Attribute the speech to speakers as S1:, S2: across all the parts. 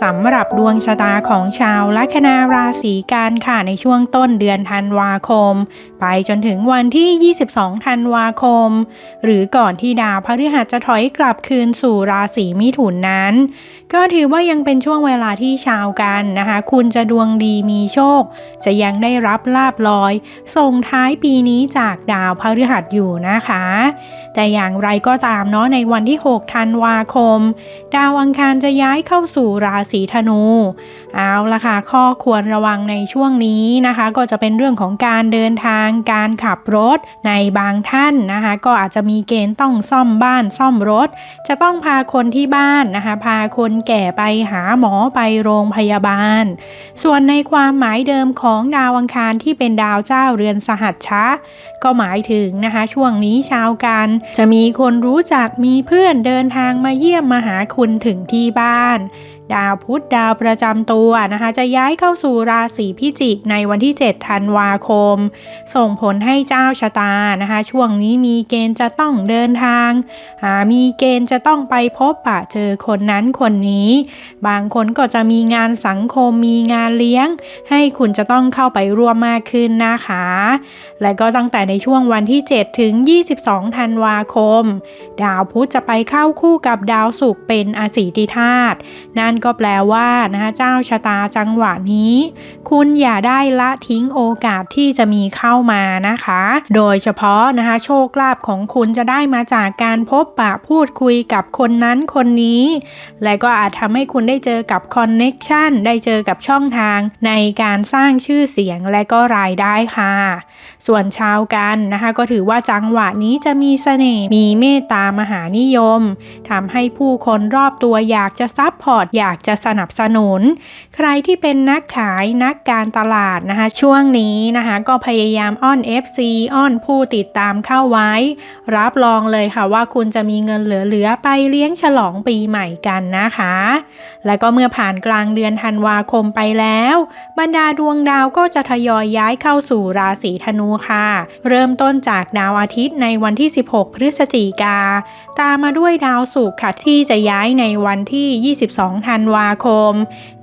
S1: สำหรับดวงชะตาของชาวลัคนาราศีกันค่ะในช่วงต้นเดือนธันวาคม ไปจนถึงวันที่ 22 ธันวาคม หรือก่อนที่ดาวพฤหัสจะถอยกลับคืนสู่ราศีมิถุนนั้น ก็ถือว่ายังเป็นช่วงเวลาที่ชาวกันนะคะ คุณจะดวงดีมีโชค จะยังได้รับลาบลอย ส่งท้ายปีนี้จากดาวพฤหัสอยู่นะคะ แต่อย่างไรก็ตามเนาะในวันที่ 6 ธันวาคม ดาวอังคารจะย้ายเข้าสู่ราศีธนู เอาละค่ะข้อควรระวังในช่วงนี้นะคะ ก็จะเป็นเรื่องของการเดินทางการขับรถในบางท่านนะคะ ก็อาจจะมีเกณฑ์ต้องซ่อมบ้านซ่อมรถ จะต้องพาคนที่บ้านนะคะ พาคนแก่ไปหาหมอไปโรงพยาบาล ส่วนในความหมายเดิมของดาวอังคารที่เป็นดาวเจ้าเรือนสหัชชะ ก็หมายถึงนะคะ ช่วงนี้ชาวกันจะมีคนรู้จักมีเพื่อนเดินทางมาเยี่ยมมาหาคุณถึงที่บ้าน ดาวพุธดาวประจำตัวนะคะ จะย้ายเข้าสู่ราศีพิจิกในวันที่ 7 ธันวาคม ส่งผลให้เจ้าชะตานะคะ ช่วงนี้มีเกณฑ์จะต้องเดินทางามีเกณฑ์จะต้องไปพบปะเจอคนนั้นคนนี้ บางคนก็จะมีงานสังคมมีงานเลี้ยง ให้คุณจะต้องเข้าไปร่วมมากขึ้นนะคะ และก็ตั้งแต่ในช่วงวันที่ 7 ถึง 22 ธันวาคม ดาวพุธจะไปเข้าคู่กับดาวศุกร์เป็นอสีติธาตุนั่นก็แปลว่านะคะเจ้าชะตาจังหวะนี้ คุณอย่าได้ละทิ้งโอกาสที่จะมีเข้ามานะคะ โดยเฉพาะนะคะโชคลาภของคุณจะได้มาจากการพบปะพูดคุยกับคนนั้นคนนี้ และก็อาจทำให้คุณได้เจอกับคอนเน็กชันได้เจอกับช่องทางในการสร้างชื่อเสียงและก็รายได้ค่ะ ส่วนชาวกันนะคะ ก็ถือว่าจังหวะนี้จะมีเสน่ห์มีเมตตามหานิยมทำให้ผู้คนรอบตัวอยากจะซับพอร์ตอยากจะสนับสนุน ใครที่เป็นนักขายนักการตลาดนะคะ ช่วงนี้นะคะก็พยายามอ้อน FC อ้อนผู้ติดตามเข้าไว้ รับรองเลยค่ะว่าคุณจะมีเงินเหลือๆไปเลี้ยงฉลองปีใหม่กันนะคะ แล้วก็เมื่อผ่านกลางเดือนธันวาคมไปแล้ว บรรดาดวงดาวก็จะทยอยย้ายเข้าสู่ราศีธนูค่ะ เริ่มต้นจากดาวอาทิตย์ในวันที่ 16 พฤศจิกา ตามมาด้วยดาวศุกร์ค่ะที่จะย้ายในวันที่ 22ธันวาคม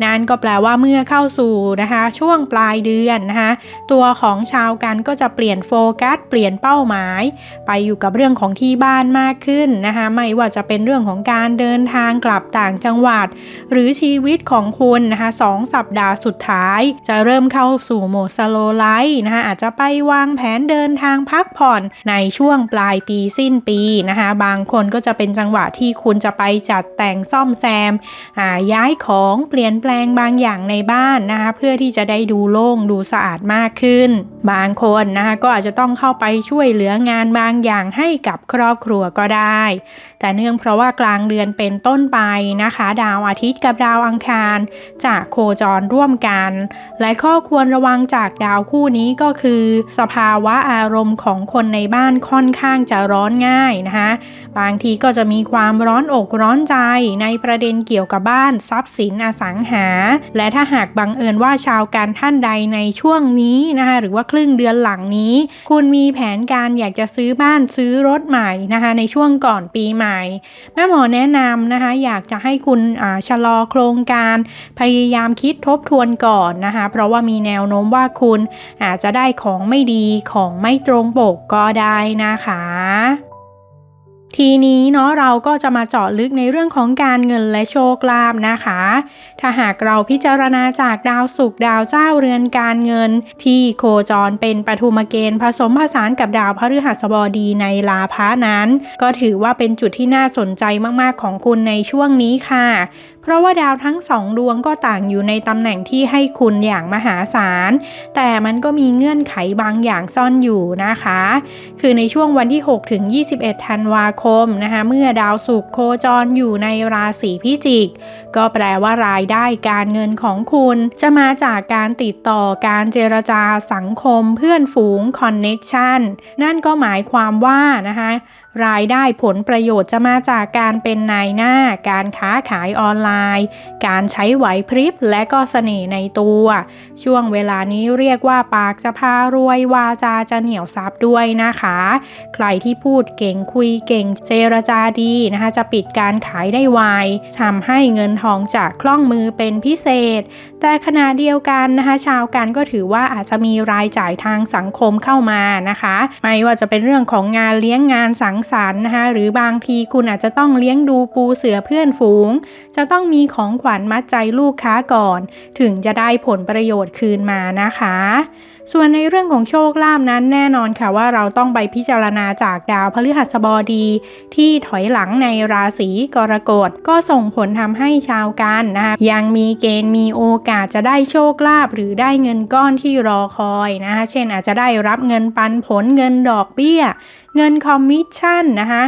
S1: นั่นก็แปลว่าเมื่อเข้าสู่นะคะช่วงปลายเดือนนะคะตัวของชาวกันก็จะเปลี่ยนโฟกัส เปลี่ยนเป้าหมาย ไปอยู่กับเรื่องของที่บ้านมากขึ้นนะคะไม่ว่าจะเป็นเรื่องของการเดินทางกลับต่างจังหวัด หรือชีวิตของคุณนะคะสองสัปดาห์สุดท้าย จะเริ่มเข้าสู่โหมดสโลไลท์นะคะอาจจะไปวางแผนเดินทางพักผ่อนในช่วงปลายปีสิ้นปีนะคะบางคนก็จะเป็นจังหวะที่คุณจะไปจัดแต่งซ่อมแซมอ่าย้ายของเปลี่ยนแปลงบางอย่างในบ้านนะคะเพื่อที่จะได้ดูโล่งดูสะอาดมากขึ้น บางคนนะคะก็อาจจะต้องเข้าไปช่วยเหลืองานบางอย่างให้กับครอบครัวก็ได้ แต่เนื่องเพราะว่ากลางเดือนเป็นต้นไปนะคะ ดาวอาทิตย์กับดาวอังคารจะโคจรร่วมกัน และข้อควรระวังจากดาวคู่นี้ก็คือ สภาวะอารมณ์ของคนในบ้านค่อนข้างจะร้อนง่ายนะคะ บางทีก็จะมีความร้อนอกร้อนใจในประเด็นเกี่ยวกับบ้านทรัพย์สินอสังหา และถ้าหากบังเอิญว่าชาวการท่านใดในช่วงนี้นะคะหรือว่าครึ่งเดือนหลังนี้ คุณมีแผนการอยากจะซื้อบ้านซื้อรถใหม่นะคะในช่วงก่อนปีใหม่ แม่หมอแนะนำนะคะอยากจะให้คุณชะลอโครงการพยายามคิดทบทวนก่อนนะคะเพราะว่ามีแนวโน้มว่าคุณอาจจะได้ของไม่ดีของไม่ตรงปกก็ได้นะคะ ทีนี้เนาะเราก็จะมาเจาะลึกในเรื่องของการเงินและโชคลาภนะคะ ถ้าหากเราพิจารณาจากดาวศุกร์ดาวเจ้าเรือนการเงิน ที่โคจรเป็นปฐุมเกณฑ์ผสมผสานกับดาวพฤหัสบดีในลาภะนั้น ก็ถือว่าเป็นจุดที่น่าสนใจมากๆของคุณในช่วงนี้ค่ะ เพราะว่าดาวทั้งสองดวงก็ต่างอยู่ในตำแหน่งที่ให้คุณอย่างมหาศาล แต่มันก็มีเงื่อนไขบางอย่างซ่อนอยู่นะคะ คือในช่วงวันที่ 6 ถึง 21 ธันวาคมนะคะเมื่อดาวศุกร์โคจรอยู่ในราศีพิจิก ก็แปลว่ารายได้การเงินของคุณจะมาจากการติดต่อการเจรจาสังคมเพื่อนฝูงคอนเน็กชันนั่นก็หมายความว่านะคะ รายได้ผลประโยชน์จะมาจากการเป็นนายหน้า การค้าขายออนไลน์ การใช้ไหวพริบและก็เสน่ห์ในตัว ช่วงเวลานี้เรียกว่าปากจะพารวย วาจาจะเหนียวซับด้วยนะคะ ใครที่พูดเก่งคุยเก่งเจรจาดีนะคะ จะปิดการขายได้ไวทำให้เงินทองจากคล่องมือเป็นพิเศษ แต่ขณะเดียวกันนะคะ ชาวกันก็ถือว่าอาจจะมีรายจ่ายทางสังคมเข้ามานะคะ ไม่ว่าจะเป็นเรื่องของงานเลี้ยงงานสังสรรค์นะคะหรือบางทีคุณอาจจะต้องเลี้ยงดูปูเสือเพื่อนฝูง จะต้องมีของขวัญมัดใจลูกค้าก่อน ถึงจะได้ผลประโยชน์คืนมานะคะ ส่วนในเรื่องของโชคลาภนั้นแน่นอนค่ะว่าเราต้องไปพิจารณาจากดาวพฤหัสบดี ที่ถอยหลังในราศีกรกฎก็ส่งผลทำให้ชาวกันนะคะยังมีเกณฑ์มีโอกาสจะได้โชคลาภหรือได้เงินก้อนที่รอคอยนะคะเช่นอาจจะได้รับเงินปันผลเงินดอกเบี้ย เงินคอมมิชชั่นนะคะ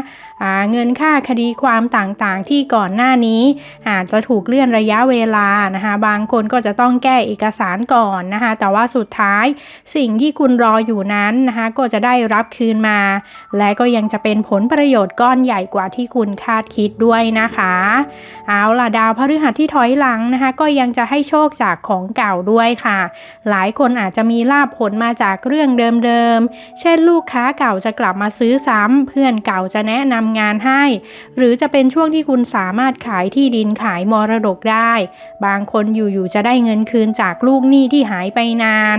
S1: เงินค่าคดีความต่างๆ ที่ก่อนหน้านี้อาจจะถูกเลื่อนระยะเวลานะคะบางคนก็จะต้องแก้เอกสารก่อนนะคะแต่ว่าสุดท้ายสิ่งที่คุณรออยู่นั้นนะคะก็จะได้รับคืนมา และก็ยังจะเป็นผลประโยชน์ก้อนใหญ่กว่าที่คุณคาดคิดด้วยนะคะเอาล่ะดาวพฤหัสที่ถอยหลังนะคะก็ยังจะให้โชคจากของเก่าด้วยค่ะ หลายคนอาจจะมีลาบผลมาจากเรื่องเดิมๆเช่นลูกค้าเก่าจะกลับมาซื้อซ้ำเพื่อนเก่าจะแนะนำงานให้ หรือจะเป็นช่วงที่คุณสามารถขายที่ดินขายมรดกได้ บางคนอยู่ๆจะได้เงินคืนจากลูกหนี้ที่หายไปนาน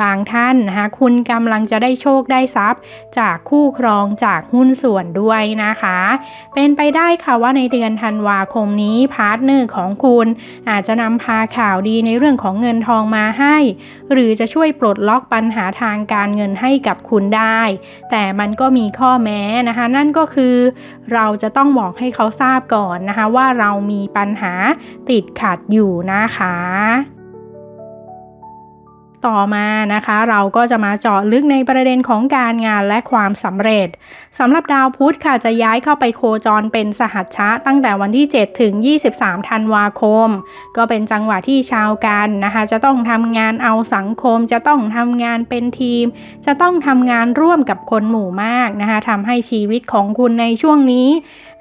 S1: บางท่านนะคะคุณกำลังจะได้โชคได้ทรัพย์ จากคู่ครองจากหุ้นส่วนด้วยนะคะ เป็นไปได้ค่ะว่าในเดือนธันวาคมนี้พาร์ทเนอร์ของคุณอาจจะนำพาข่าวดีในเรื่องของเงินทองมาให้ หรือจะช่วยปลดล็อกปัญหาทางการเงินให้กับคุณได้ แต่มันก็มีข้อแม้นะคะ นั่นก็คือเราจะต้องบอกให้เขาทราบก่อนนะคะ ว่าเรามีปัญหาติดขัดอยู่นะคะ ต่อมานะคะ เราก็จะมาเจาะลึกในประเด็นของการงานและความสำเร็จสำหรับดาวพุธค่ะจะย้ายเข้าไปโคจรเป็นสหัชชะ ตั้งแต่วันที่ 7 ถึง 23 ธันวาคม ก็เป็นจังหวะที่ชาวกันนะคะ จะต้องทำงานเอาสังคม จะต้องทำงานเป็นทีม จะต้องทำงานร่วมกับคนหมู่มากนะคะทำให้ชีวิตของคุณในช่วงนี้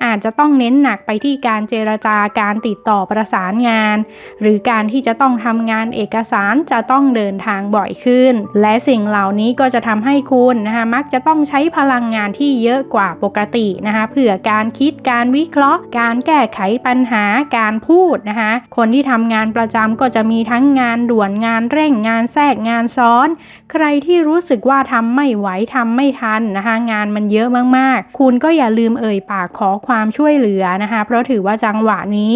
S1: อาจจะต้องเน้นหนักไปที่การเจรจาการติดต่อประสานงาน หรือการที่จะต้องทำงานเอกสารจะต้องเดินทางบ่อยขึ้น และสิ่งเหล่านี้ก็จะทำให้คุณนะคะมักจะต้องใช้พลังงานที่เยอะกว่าปกตินะคะเผื่อการคิดการวิเคราะห์ การแก้ไขปัญหาการพูดนะคะคนที่ทำงานประจำก็จะมีทั้งงานด่วนงานเร่งงานแทรกงานซ้อน ใครที่รู้สึกว่าทำไม่ไหวทำไม่ทันนะคะงานมันเยอะมากๆ คุณก็อย่าลืมเอ่ยปากขอความช่วยเหลือนะคะ เพราะถือว่าจังหวะนี้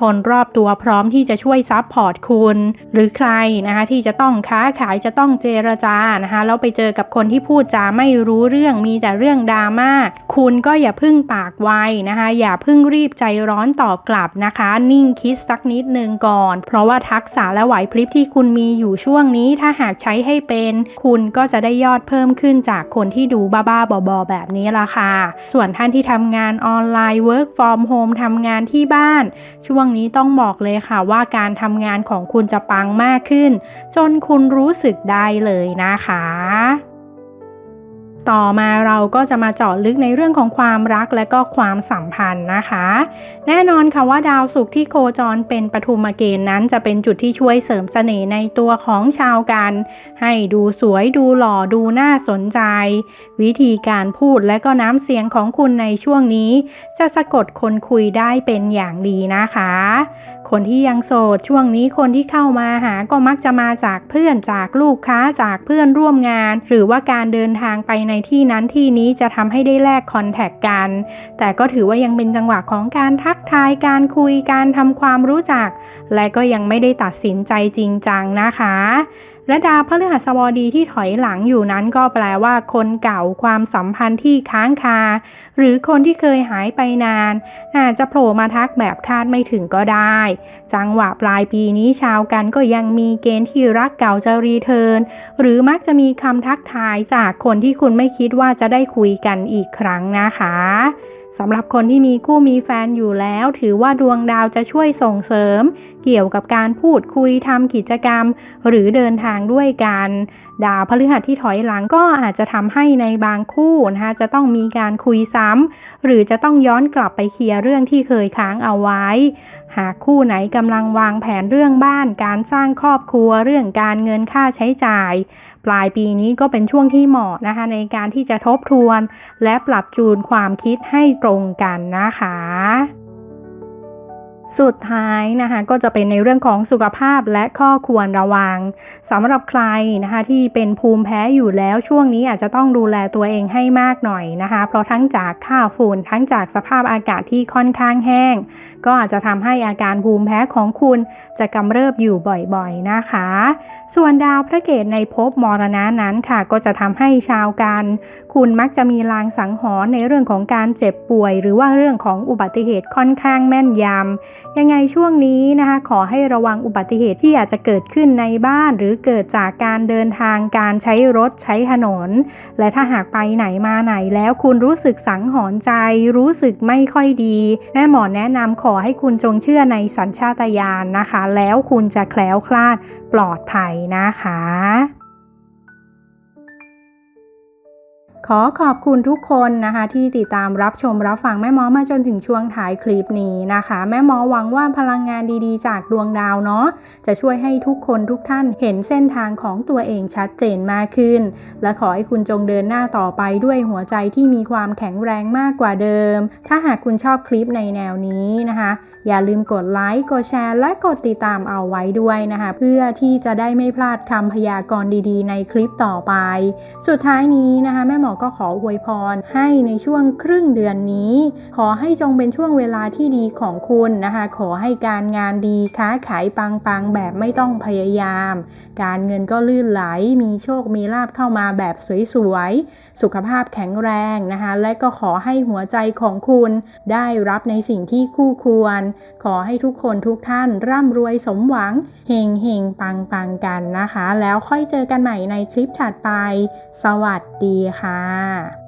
S1: คนรอบตัวพร้อมที่จะช่วยซับพอร์ตคุณ หรือใครนะคะที่จะต้องคาขายจะต้องเจรจานะคะแล้วไปเจอกับคนที่พูดจาไม่รู้เรื่องมีแต่เรื่องดราม่าคุณก็อย่าพึ่งปากไวนะคะ อย่าพึ่งรีบใจร้อนตอบกลับนะคะ นิ่งคิดสักนิดนึงก่อน เพราะว่าทักษะและไหวพริบที่คุณมีอยู่ช่วงนี้ ถ้าหากใช้ให้เป็น คุณก็จะได้ยอดเพิ่มขึ้นจากคนที่ดูบ้าๆบอๆแบบนี้ละค่ะ ส่วนท่านที่ทำงานออนไลน์ work from home ทำงานที่บ้าน ช่วงนี้ต้องบอกเลยค่ะว่าการทำงานของคุณจะปังมากขึ้น จนคุณรู้สึกได้เลยนะคะ ต่อมาเราก็จะมาเจาะลึกในเรื่องของความรักและก็ความสัมพันธ์นะคะ แน่นอนค่ะว่าดาวศุกร์ที่โคจรเป็นปฐุมเกณฑ์นั้นจะเป็นจุดที่ช่วยเสริมเสน่ห์ในตัวของชาวกัน ให้ดูสวยดูหล่อดูน่าสนใจ วิธีการพูดและก็น้ำเสียงของคุณในช่วงนี้ จะสะกดคนคุยได้เป็นอย่างดีนะคะ คนที่ยังโสดช่วงนี้คนที่เข้ามาหาก็มักจะมาจากเพื่อนจากลูกค้าจากเพื่อนร่วมงาน หรือว่าการเดินทางไปในที่นั้นที่นี้จะทำให้ได้แลกคอนแทคกัน แต่ก็ถือว่ายังเป็นจังหวะของการทักทายการคุยการทำความรู้จัก และก็ยังไม่ได้ตัดสินใจจริงจังนะคะ และดาวพฤหัสบดีที่ถอยหลังอยู่นั้นก็แปลว่า คนเก่าความสัมพันธ์ที่ค้างคา หรือคนที่เคยหายไปนาน อาจจะโผล่มาทักแบบคาดไม่ถึงก็ได้ จังหวะปลายปีนี้ชาวกันก็ยังมีเกณฑ์ที่รักเก่าจะรีเทิร์นหรือมักจะมีคำทักทายจากคนที่คุณไม่คิดว่าจะได้คุยกันอีกครั้งนะคะ สำหรับคนที่มีคู่มีแฟนอยู่แล้ว ถือว่าดวงดาวจะช่วยส่งเสริม เกี่ยวกับการพูดคุยทำกิจกรรม หรือเดินทางด้วยกัน ดาวพฤหัสที่ถอยหลังก็อาจจะทำให้ในบางคู่นะคะจะต้องมีการคุยซ้ำหรือจะต้องย้อนกลับไปเคลียร์เรื่องที่เคยค้างเอาไว้ หากคู่ไหนกำลังวางแผนเรื่องบ้าน การสร้างครอบครัวเรื่องการเงินค่าใช้จ่าย ปลายปีนี้ก็เป็นช่วงที่เหมาะนะคะในการที่จะทบทวน และปรับจูนความคิดให้ตรงกันนะคะ สุดท้ายนะคะก็จะเป็นในเรื่องของสุขภาพและข้อควรระวังสำหรับใครนะคะที่เป็นภูมิแพ้อยู่แล้วช่วงนี้อาจจะต้องดูแลตัวเองให้มากหน่อยนะคะ เพราะทั้งจากค่าฝุ่นทั้งจากสภาพอากาศที่ค่อนข้างแห้ง ก็อาจจะทำให้อาการภูมิแพ้ของคุณจะกำเริบอยู่บ่อยๆนะคะ ส่วนดาวพระเกตในภพมรณะนั้นค่ะ ก็จะทำให้ชาวกัน คุณมักจะมีลางสังหรณ์ในเรื่องของการเจ็บป่วย หรือว่าเรื่องของอุบัติเหตุค่อนข้างแม่นยำยังไงช่วงนี้นะคะขอให้ระวังอุบัติเหตุที่อาจจะเกิดขึ้นในบ้าน หรือเกิดจากการเดินทางการใช้รถใช้ถนน และถ้าหากไปไหนมาไหนแล้วคุณรู้สึกสังหรณ์ใจ รู้สึกไม่ค่อยดี แม่หมอแนะนำขอให้คุณจงเชื่อในสัญชาตญาณนะคะ แล้วคุณจะแคล้วคลาดปลอดภัยนะคะ ขอขอบคุณทุกคนนะคะ ที่ติดตามรับชมรับฟังแม่หมอมาจนถึงช่วงท้ายคลิปนี้นะคะ แม่หมอหวังว่าพลังงานดีๆ จากดวงดาวเนาะจะช่วยให้ทุกคนทุกท่านเห็นเส้นทางของตัวเองชัดเจนมากขึ้น และขอให้คุณจงเดินหน้าต่อไปด้วยหัวใจที่มีความแข็งแรงมากกว่าเดิม ถ้าหากคุณชอบคลิปในแนวนี้นะคะ อย่าลืมกดไลค์กดแชร์และกดติดตามเอาไว้ด้วยนะคะ เพื่อที่จะได้ไม่พลาดคำพยากรณ์ดีๆ ในคลิปต่อไป สุดท้ายนี้นะคะแม่หมอก็ขออวยพรให้ในช่วงครึ่งเดือนนี้ ขอให้จงเป็นช่วงเวลาที่ดีของคุณนะคะ ขอให้การงานดีค้าขายปังๆ แบบไม่ต้องพยายาม การเงินก็ลื่นไหล มีโชคมีลาบเข้ามาแบบสวยๆ สุขภาพแข็งแรงนะคะ และก็ขอให้หัวใจของคุณได้รับในสิ่งที่คู่ควร ขอให้ทุกคนทุกท่านร่ำรวยสมหวังเฮงเฮงปังปังกันนะคะ แล้วค่อยเจอกันใหม่ในคลิปถัดไป สวัสดีค่ะค่ะ